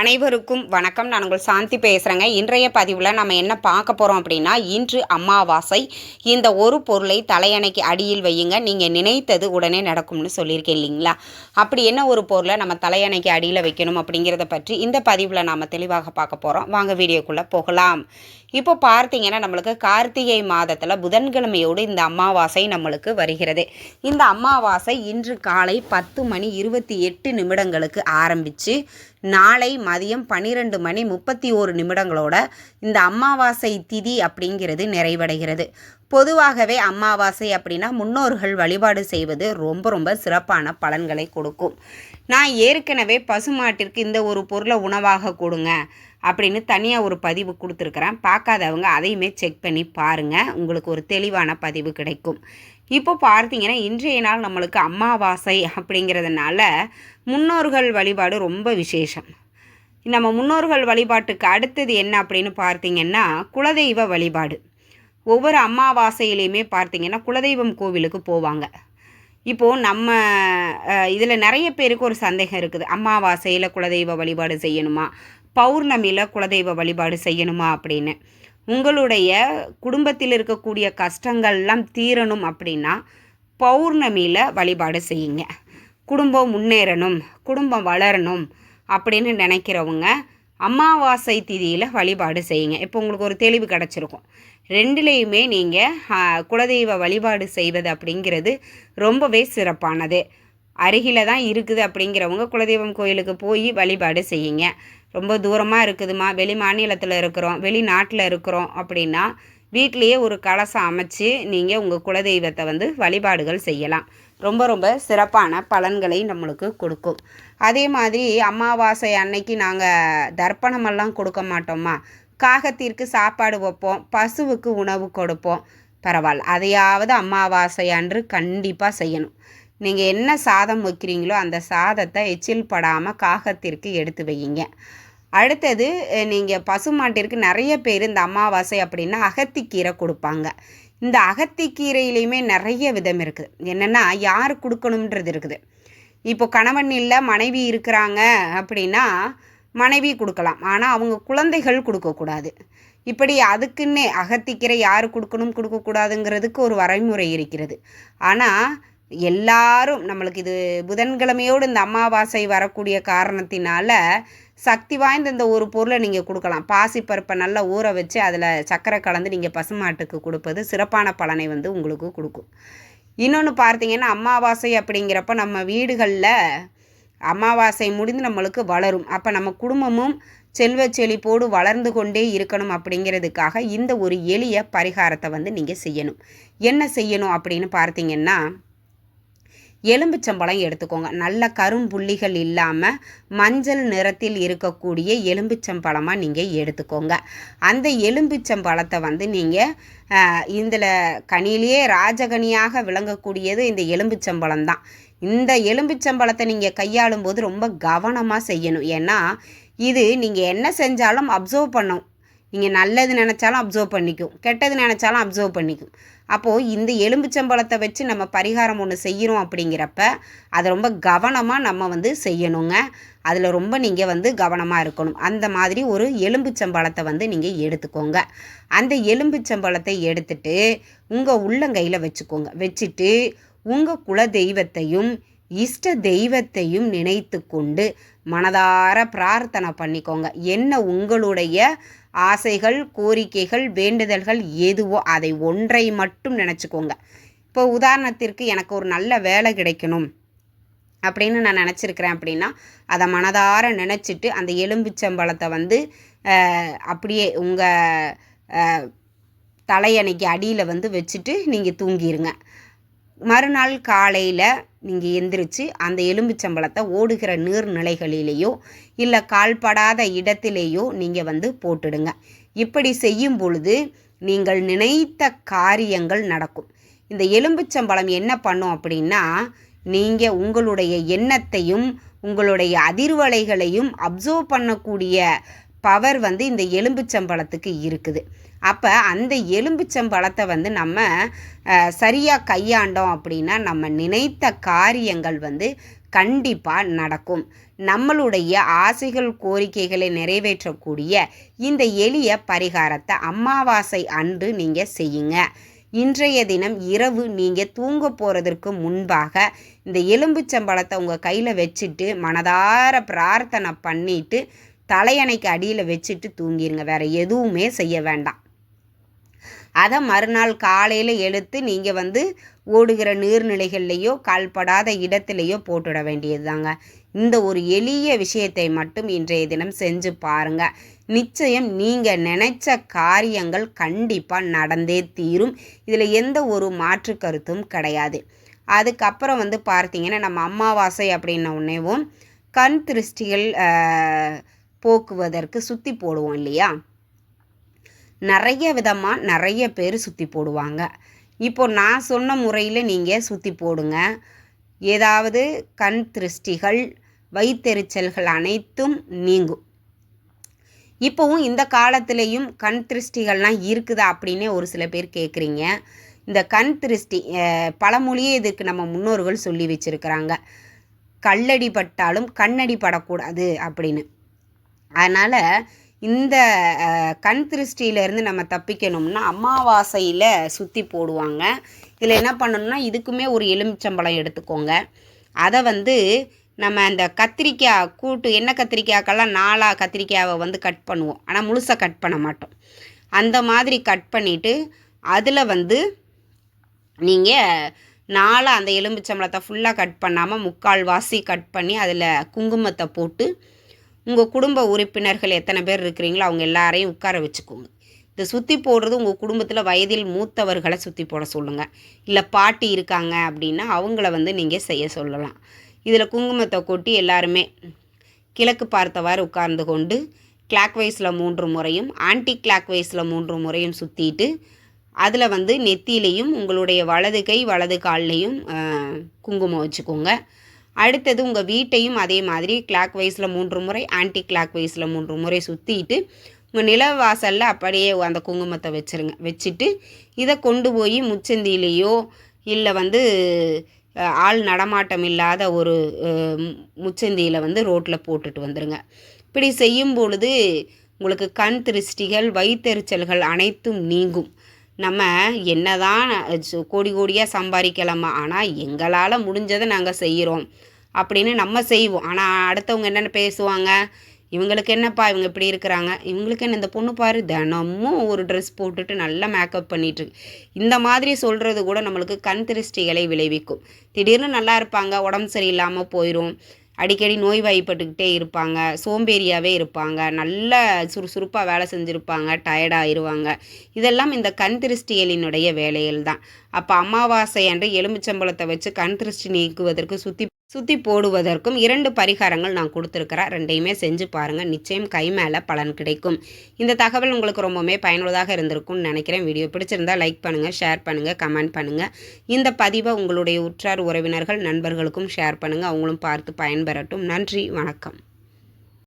அனைவருக்கும் வணக்கம். நான் உங்கள் சாந்தி பேசுகிறேங்க இன்றைய பதிவில் நம்ம என்ன பார்க்க போகிறோம் அப்படின்னா இன்று அமாவாசை. இந்த ஒரு பொருளை தலையணைக்கு அடியில் வையுங்க. நீங்கள் நினைத்தது உடனே நடக்கும்னு சொல்லியிருக்கேன் இல்லைங்களா? அப்படி என்ன ஒரு பொருளை நம்ம தலையணைக்கு அடியில் வைக்கணும் அப்படிங்கிறத பற்றி இந்த பதிவில் நாம் தெளிவாக பார்க்க போகிறோம் வாங்க வீடியோக்குள்ளே போகலாம். இப்போ பார்த்தீங்கன்னா நம்மளுக்கு கார்த்திகை மாதத்தில் புதன்கிழமையோடு இந்த அமாவாசை நம்மளுக்கு வருகிறது. இந்த அமாவாசை இன்று காலை பத்து மணி இருபத்தி எட்டு நிமிடங்களுக்கு ஆரம்பித்து நாளை மதியம் பன்னிரெண்டு மணி முப்பத்தி ஓரு நிமிடங்களோட இந்த அமாவாசை திதி அப்படிங்கிறது நிறைவடைகிறது. பொதுவாகவே அமாவாசை அப்படின்னா முன்னோர்கள் வழிபாடு செய்வது ரொம்ப ரொம்ப சிறப்பான பலன்களை கொடுக்கும். நான் ஏற்கனவே பசுமாட்டிற்கு இந்த ஒரு பொருளை உணவாக கொடுங்க அப்படின்னு தனியாக ஒரு பதிவு கொடுத்துருக்குறேன். பார்க்காதவங்க அதையுமே செக் பண்ணி பாருங்கள் உங்களுக்கு ஒரு தெளிவான பதிவு கிடைக்கும். இப்போ பார்த்தீங்கன்னா இன்றைய நாள் நம்மளுக்கு அம்மாவாசை அப்படிங்கிறதுனால முன்னோர்கள் வழிபாடு ரொம்ப விசேஷம். நம்ம முன்னோர்கள் வழிபாட்டுக்கு அடுத்தது என்ன அப்படின்னு பார்த்தீங்கன்னா குலதெய்வ வழிபாடு. ஒவ்வொரு அமாவாசையிலையுமே பார்த்திங்கன்னா குலதெய்வம் கோவிலுக்கு போவாங்க. இப்போது நம்ம இதில் நிறைய பேருக்கு ஒரு சந்தேகம் இருக்குது. அமாவாசையில் குலதெய்வ வழிபாடு செய்யணுமா? பௌர்ணமியில் குலதெய்வ வழிபாடு செய்யணுமா அப்படின்னு. உங்களுடைய குடும்பத்தில் இருக்கக்கூடிய கஷ்டங்கள்லாம் தீரணும் அப்படின்னா பௌர்ணமியில் வழிபாடு செய்யுங்க. குடும்பம் முன்னேறணும் குடும்பம் வளரணும் அப்படின்னு நினைக்கிறவங்க அமாவாசை திதியில் வழிபாடு செய்யுங்க. இப்போ உங்களுக்கு ஒரு தெளிவு கிடச்சிருக்கும். ரெண்டுலேயுமே நீங்கள் குலதெய்வ வழிபாடு செய்வது அப்படிங்கிறது ரொம்பவே சிறப்பானது. அருகில் தான் இருக்குது அப்படிங்கிறவங்க குலதெய்வம் கோயிலுக்கு போய் வழிபாடு செய்யுங்க. ரொம்ப தூரமாக இருக்குதுமா? வெளி மாநிலத்தில் இருக்கிறோம். வெளிநாட்டில் இருக்கிறோம் அப்படின்னா வீட்லேயே ஒரு கலசம் அமைச்சு நீங்கள் உங்கள் குலதெய்வத்தை வந்து வழிபாடுகள் செய்யலாம். ரொம்ப ரொம்ப சிறப்பான பலன்களை நம்மளுக்கு கொடுக்கும். அதே மாதிரி அமாவாசை அன்னைக்கு நாங்கள் தர்ப்பணமெல்லாம் கொடுக்க மாட்டோமா? காகத்திற்கு சாப்பாடு வைப்போம் பசுவுக்கு உணவு கொடுப்போம். பரவாயில்ல. அதையாவது அமாவாசை அன்று கண்டிப்பாக செய்யணும். நீங்கள் என்ன சாதம் வைக்கிறீங்களோ அந்த சாதத்தை எச்சில் படாமல் காகத்திற்கு எடுத்து வையுங்க. அடுத்தது நீங்கள் பசுமாட்டிற்கு நிறைய பேர் இந்த அமாவாசை அப்படின்னா அகத்திக்கீரை கொடுப்பாங்க. இந்த அகத்திக்கீரையிலையுமே நிறைய விதம் இருக்குது என்னென்னா யார் கொடுக்கணுன்றது இருக்குது. இப்போ கணவன் இல்லை மனைவி இருக்கிறாங்க அப்படின்னா மனைவி கொடுக்கலாம். ஆனால் அவங்க குழந்தைகள் கொடுக்கக்கூடாது. இப்படி அதுக்குன்னே அகத்திக்கீரை யார் கொடுக்கணும் கொடுக்கக்கூடாதுங்கிறதுக்கு ஒரு வரைமுறை இருக்கிறது. ஆனால் எல்லாரும் நம்மளுக்கு இது புதன்கிழமையோடு இந்த அமாவாசை வரக்கூடிய காரணத்தினால சக்தி வாய்ந்த இந்த ஒரு பொருளை நீங்கள் கொடுக்கலாம். பாசிப்பருப்பை நல்லா ஊற வச்சு அதில் சர்க்கரை கலந்து நீங்கள் பசுமாட்டுக்கு கொடுப்பது சிறப்பான பலனை வந்து உங்களுக்கு கொடுக்கும். இன்னொன்று பார்த்தீங்கன்னா அமாவாசை அப்படிங்கிறப்ப நம்ம வீடுகளில் அமாவாசை முடிந்து நம்மளுக்கு வளரும். அப்போ நம்ம குடும்பமும் செல்வ செழிப்போடு வளர்ந்து கொண்டே இருக்கணும் அப்படிங்கிறதுக்காக இந்த ஒரு எளிய பரிகாரத்தை வந்து நீங்கள் செய்யணும். என்ன செய்யணும் அப்படின்னு பார்த்தீங்கன்னா எலும்புச்சம்பழம் எடுத்துக்கோங்க. நல்ல கரும்புள்ளிகள் இல்லாமல் மஞ்சள் நிறத்தில் இருக்கக்கூடிய எலும்புச்சம்பழமாக நீங்கள் எடுத்துக்கோங்க. அந்த எலும்புச்சம்பழத்தை வந்து நீங்கள் இதில் கனியிலேயே ராஜகனியாக விளங்கக்கூடியது இந்த எலும்புச்சம்பழம் தான். இந்த எலும்புச்சம்பழத்தை நீங்கள் கையாளும் போது ரொம்ப கவனமாக செய்யணும். ஏன்னா இது நீங்கள் என்ன செஞ்சாலும் அப்சர்வ் பண்ணும். நீங்கள் நல்லது நினச்சாலும் அப்சர்வ் பண்ணிக்கும் கெட்டது நினச்சாலும் அப்சர்வ் பண்ணிக்கும். அப்போது இந்த எலும்புச்சம்பழத்தை வச்சு நம்ம பரிகாரம் ஒன்று செய்கிறோம் அப்படிங்கிறப்ப அதை ரொம்ப கவனமாக நம்ம வந்து செய்யணுங்க. அதில் ரொம்ப நீங்கள் வந்து கவனமாக இருக்கணும். அந்த மாதிரி ஒரு எலும்புச்சம்பழத்தை வந்து நீங்கள் எடுத்துக்கோங்க. அந்த எலும்புச்சம்பழத்தை எடுத்துட்டு உங்கள் உள்ளங்கையில் வச்சுக்கோங்க. வச்சுட்டு உங்கள் குல தெய்வத்தையும் இஷ்ட தெய்வத்தையும் நினைத்து கொண்டு மனதார பிரார்த்தனை பண்ணிக்கோங்க. என்ன உங்களுடைய ஆசைகள் கோரிக்கைகள் வேண்டுதல்கள் எதுவோ அதை ஒன்றை மட்டும் நினச்சிக்கோங்க. இப்போ உதாரணத்திற்கு எனக்கு ஒரு நல்ல வேலை கிடைக்கணும் அப்படின்னு நான் நினச்சிருக்கிறேன் அப்படின்னா அதை மனதார நினச்சிட்டு அந்த எலும்பிச்சம்பழத்தை வந்து அப்படியே உங்கள் தலையணைக்கு அடியில் வந்து வச்சுட்டு நீங்கள் தூங்கிடுங்க மறுநாள் காலையில் நீங்கள் எந்திரிச்சு அந்த எலும்புச்சம்பளத்தை ஓடுகிற நீர்நிலைகளிலேயோ இல்லை கால்படாத இடத்திலேயோ நீங்கள் வந்து போட்டுடுங்க. இப்படி செய்யும் பொழுது நீங்கள் நினைத்த காரியங்கள் நடக்கும். இந்த எலும்புச்சம்பளம் என்ன பண்ணும் அப்படின்னா நீங்கள் உங்களுடைய எண்ணத்தையும் உங்களுடைய அதிர்வலைகளையும் அப்சர்வ் பண்ணக்கூடிய பவர் வந்து இந்த எலும்புச்சம்பழத்துக்கு இருக்குது. அப்போ அந்த எலும்புச்சம்பழத்தை வந்து நம்ம சரியாக கையாண்டோம் அப்படின்னா நம்ம நினைத்த காரியங்கள் வந்து கண்டிப்பாக நடக்கும். நம்மளுடைய ஆசைகள் கோரிக்கைகளை நிறைவேற்றக்கூடிய இந்த எளிய பரிகாரத்தை அமாவாசை அன்று நீங்கள் செய்யுங்க. இன்றைய தினம் இரவு நீங்கள் தூங்க போகிறதற்கு முன்பாக இந்த எலும்புச்சம்பழத்தை உங்கள் கையில் வச்சுட்டு மனதார பிரார்த்தனை பண்ணிட்டு தலையணைக்கு அடியில் வச்சுட்டு தூங்கிடுங்க வேறு எதுவுமே செய்ய வேண்டாம். அதை மறுநாள் காலையில் எடுத்து நீங்கள் வந்து ஓடுகிற நீர்நிலைகள்லேயோ கால்படாத இடத்துலையோ போட்டுட வேண்டியது தாங்க இந்த ஒரு எளிய விஷயத்தை மட்டும் இன்றைய தினம் செஞ்சு பாருங்கள் நிச்சயம் நீங்கள் நினைச்ச காரியங்கள் கண்டிப்பாக நடந்தே தீரும். இதில் எந்த ஒரு மாற்று கருத்தும் கிடையாது. அதுக்கப்புறம் வந்து பார்த்தீங்கன்னா நம்ம அமாவாசை அப்படின்ன உடனேவும் கண் திருஷ்டிகள் போக்குவதற்கு சுற்றி போடுவோம் இல்லையா? நிறைய விதமாக நிறைய பேர் சுற்றி போடுவாங்க. இப்போ நான் சொன்ன முறையில் நீங்கள் சுற்றி போடுங்க. ஏதாவது கண் திருஷ்டிகள் வைத்தெரிச்சல்கள் அனைத்தும் நீங்கும். இப்போவும் இந்த காலத்திலையும் கண் திருஷ்டிகள்லாம் இருக்குதா அப்படின்னே ஒரு சில பேர் கேட்குறீங்க இந்த கண் திருஷ்டி பழமொழியே இதுக்கு நம்ம முன்னோர்கள் சொல்லி வச்சுருக்கிறாங்க. கல்லடி பட்டாலும் கண்ணடி படக்கூடாது அப்படின்னு. அதனால் இந்த கண் திருஷ்டியிலேருந்து நம்ம தப்பிக்கணும்னா அமாவாசையில் சுற்றி போடுவாங்க. இதில் என்ன பண்ணணும்னா இதுக்குமே ஒரு எலுமிச்சம்பழம் எடுத்துக்கோங்க. அதை வந்து நம்ம அந்த கத்திரிக்காய் கூட்டு எண்ணெய் கத்திரிக்காய்க்கெல்லாம் நாலாக கத்திரிக்காயை வந்து கட் பண்ணுவோம். ஆனால் முழுசாக கட் பண்ண மாட்டோம். அந்த மாதிரி கட் பண்ணிவிட்டு அதில் வந்து நீங்கள் நாலாக அந்த எலுமிச்சம்பழத்தை ஃபுல்லாக கட் பண்ணாமல் முக்கால் வாசி கட் பண்ணி அதில் குங்குமத்தை போட்டு உங்கள் குடும்ப உறுப்பினர்கள் எத்தனை பேர் இருக்கிறீங்களோ அவங்க எல்லாரையும் உட்கார வச்சுக்கோங்க. இந்த சுற்றி போடுறது உங்கள் குடும்பத்தில் வயதில் மூத்தவர்களை சுற்றி போட சொல்லுங்கள் இல்லை பாட்டி இருக்காங்க அப்படின்னா அவங்கள வந்து நீங்கள் செய்ய சொல்லலாம். இதில் குங்குமத்தை கொட்டி எல்லாருமே கிழக்கு பார்த்தவாறு உட்கார்ந்து கொண்டு கிளாக் வைஸில் மூன்று முறையும் ஆன்டி கிளாக் வைஸில் மூன்று முறையும் சுற்றிட்டு அதில் வந்து நெத்தியிலையும் உங்களுடைய வலது கை வலது கால்லையும் குங்குமம் வச்சுக்கோங்க. அடுத்தது உங்கள் வீட்டையும் அதே மாதிரி கிளாக் வைஸில் மூன்று முறை ஆன்டி கிளாக் வைஸில் மூன்று முறை சுற்றிட்டு உங்கள் நில வாசலில் அப்படியே அந்த குங்குமத்தை வச்சுருங்க வச்சுட்டு இதை கொண்டு போய் முச்சந்திலேயோ இல்லை வந்து ஆள் நடமாட்டம் இல்லாத ஒரு முச்சந்தியில் வந்து ரோட்டில் போட்டுட்டு வந்துடுங்க இப்படி செய்யும் பொழுது உங்களுக்கு கண் திருஷ்டிகள் வயிற்றெரிச்சல்கள் அனைத்தும் நீங்கும். நம்ம என்ன தான் கோடி கோடியாக சம்பாதிக்கலாமா? ஆனால் எங்களால் முடிஞ்சதை நாங்கள் செய்கிறோம் அப்படின்னு நம்ம செய்வோம். ஆனால் அடுத்தவங்க என்னென்ன பேசுவாங்க? இவங்களுக்கு என்னப்பா இவங்க இப்படி இருக்கிறாங்க? இவங்களுக்கு என்ன இந்த பொண்ணு பாரு தினமும் ஒரு ட்ரெஸ் போட்டுட்டு நல்லா மேக்கப் பண்ணிட்டு இந்த மாதிரி சொல்கிறது கூட நம்மளுக்கு கண் திருஷ்டிகளை விளைவிக்கும். திடீர்னு நல்லா இருப்பாங்க உடம்பு சரியில்லாமல் போயிடும் அடிக்கடி நோய்வாய்ப்பட்டுக்கிட்டே இருப்பாங்க சோம்பேறியாகவே இருப்பாங்க நல்ல சுறுசுறுப்பாக வேலை செஞ்சுருப்பாங்க டயர்டாகிடுவாங்க இதெல்லாம் இந்த கண் திருஷ்டிகளினுடைய வேலைகள் தான். அப்போ அமாவாசை அன்று எலுமிச்சம்பழத்தை வச்சு கண் திருஷ்டி நீக்குவதற்கு சுற்றி சுற்றி போடுவதற்கும் இரண்டு பரிகாரங்கள் நான் கொடுத்துருக்கிறேன் ரெண்டையுமே செஞ்சு பாருங்கள் நிச்சயம் கை மேலே பலன் கிடைக்கும். இந்த தகவல் உங்களுக்கு ரொம்பவுமே பயனுள்ளதாக இருந்திருக்கும்னு நினைக்கிறேன். வீடியோ பிடிச்சிருந்தால் லைக் பண்ணுங்கள் ஷேர் பண்ணுங்கள் கமெண்ட் பண்ணுங்கள் இந்த பதிவை உங்களுடைய உற்றார் உறவினர்கள் நண்பர்களுக்கும் ஷேர் பண்ணுங்கள் அவங்களும் பார்த்து பயன்பெறட்டும். நன்றி வணக்கம்.